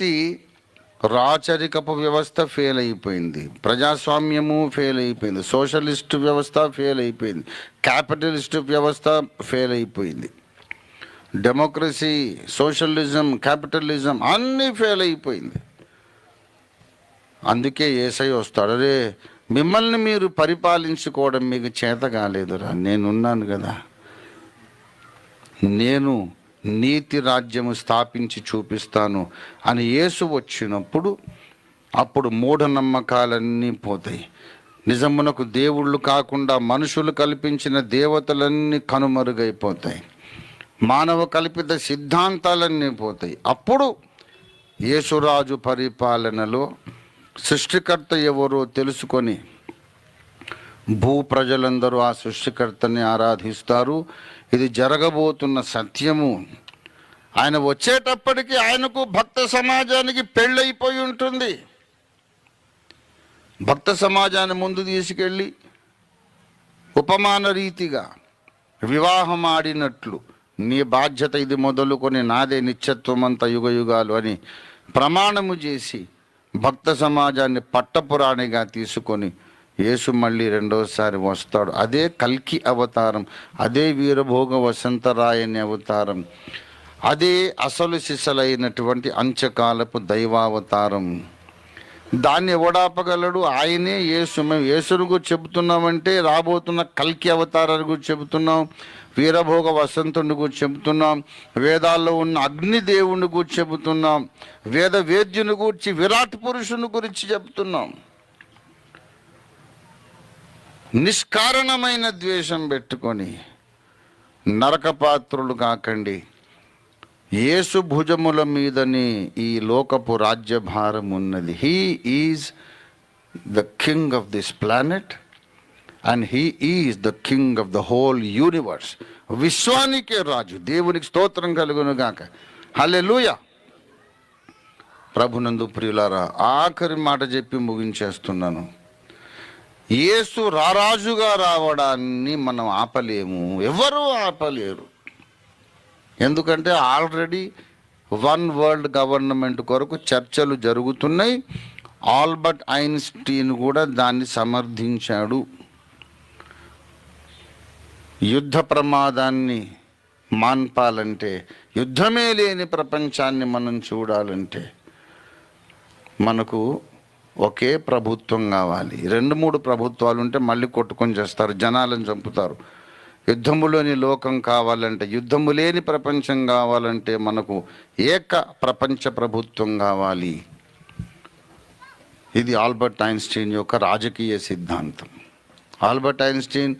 వ్యక్తి రాచరికపు వ్యవస్థ ఫెయిల్ అయిపోయింది. ప్రజాస్వామ్యము ఫెయిల్ అయిపోయింది. సోషలిస్ట్ వ్యవస్థ ఫెయిల్ అయిపోయింది. క్యాపిటలిస్ట్ వ్యవస్థ ఫెయిల్ అయిపోయింది. డెమోక్రసీ సోషలిజం క్యాపిటలిజం అన్నీ ఫెయిల్ అయిపోయింది. అందుకే ఏసై వస్తాడు అరే మిమ్మల్ని మీరు పరిపాలించుకోవడం మీకు చేత కాలేదురా నేనున్నాను కదా. నేను నీతి రాజ్యము స్థాపించి చూపిస్తాను అని యేసు వచ్చినప్పుడు అప్పుడు మూఢనమ్మకాలన్నీ పోతాయి. నిజమునకు దేవుళ్ళు కాకుండా మనుషులు కల్పించిన దేవతలన్నీ కనుమరుగైపోతాయి. మానవ కల్పిత సిద్ధాంతాలన్నీ పోతాయి. అప్పుడు యేసురాజు పరిపాలనలో సృష్టికర్త ఎవరో తెలుసుకొని భూ ప్రజలందరూ ఆ సృష్టికర్తని ఆరాధిస్తారు. ఇది జరగబోతున్న సత్యము. ఆయన వచ్చేటప్పటికి ఆయనకు భక్త సమాజానికి పెళ్ళైపోయి ఉంటుంది. భక్త సమాజాన్ని ముందు తీసుకెళ్ళి ఉపమాన రీతిగా వివాహం ఆడినట్లు నీ బాధ్యత ఇది మొదలుకొని నాదే నిత్యత్వం అంత యుగ యుగాలు అని ప్రమాణము చేసి భక్త సమాజాన్ని పట్టపురాణిగా తీసుకొని యేసు మళ్ళీ రెండోసారి వస్తాడు. అదే కల్కి అవతారం అదే వీరభోగ వసంతరాయని అవతారం. అదే అసలు సిసలైనటువంటి అంచకాలపు దైవావతారం. దాన్ని ఓడాపగలడు ఆయనే యేసు. మేము యేసును గురించి చెబుతున్నామంటే రాబోతున్న కల్కి అవతారాల గురించి చెబుతున్నాం వీరభోగ వసంతుని గురించి చెబుతున్నాం వేదాల్లో ఉన్న అగ్నిదేవుని గురించి చెబుతున్నాం వేద వేద్యుని గురించి విరాట్ పురుషుని గురించి చెబుతున్నాం. నిష్కారణమైన ద్వేషం పెట్టుకొని నరకపాత్రులు కాకండి. యేసు భుజముల మీదని ఈ లోకపు రాజ్యభారం ఉన్నది he is the king of this planet and he is the king of the whole universe విశ్వానికే రాజు దేవునికి స్తోత్రం కలుగును గాక. లూయ ప్రభునందు ప్రియులారా ఆఖరి మాట చెప్పి ముగించేస్తున్నాను. యేసు రారాజుగా రావడాన్ని మనం ఆపలేము ఎవరు ఆపలేరు. ఎందుకంటే ఆల్రెడీ వన్ వరల్డ్ గవర్నమెంట్ కొరకు చర్చలు జరుగుతున్నాయి. ఆల్బర్ట్ ఐన్స్టీన్ కూడా దాన్ని సమర్థించాడు. యుద్ధ ప్రమాదాన్ని మాన్పాలంటే యుద్ధమే లేని ప్రపంచాన్ని మనం చూడాలంటే మనకు ఒకే ప్రభుత్వం కావాలి. రెండు మూడు ప్రభుత్వాలు ఉంటే మళ్ళీ కొట్టుకొని చేస్తారు జనాలను చంపుతారు. యుద్ధములోని లోకం కావాలంటే యుద్ధము లేని ప్రపంచం కావాలంటే మనకు ఏక ప్రపంచ ప్రభుత్వం కావాలి. ఇది ఆల్బర్ట్ ఐన్స్టీన్ యొక్క రాజకీయ సిద్ధాంతం. Albert Einstein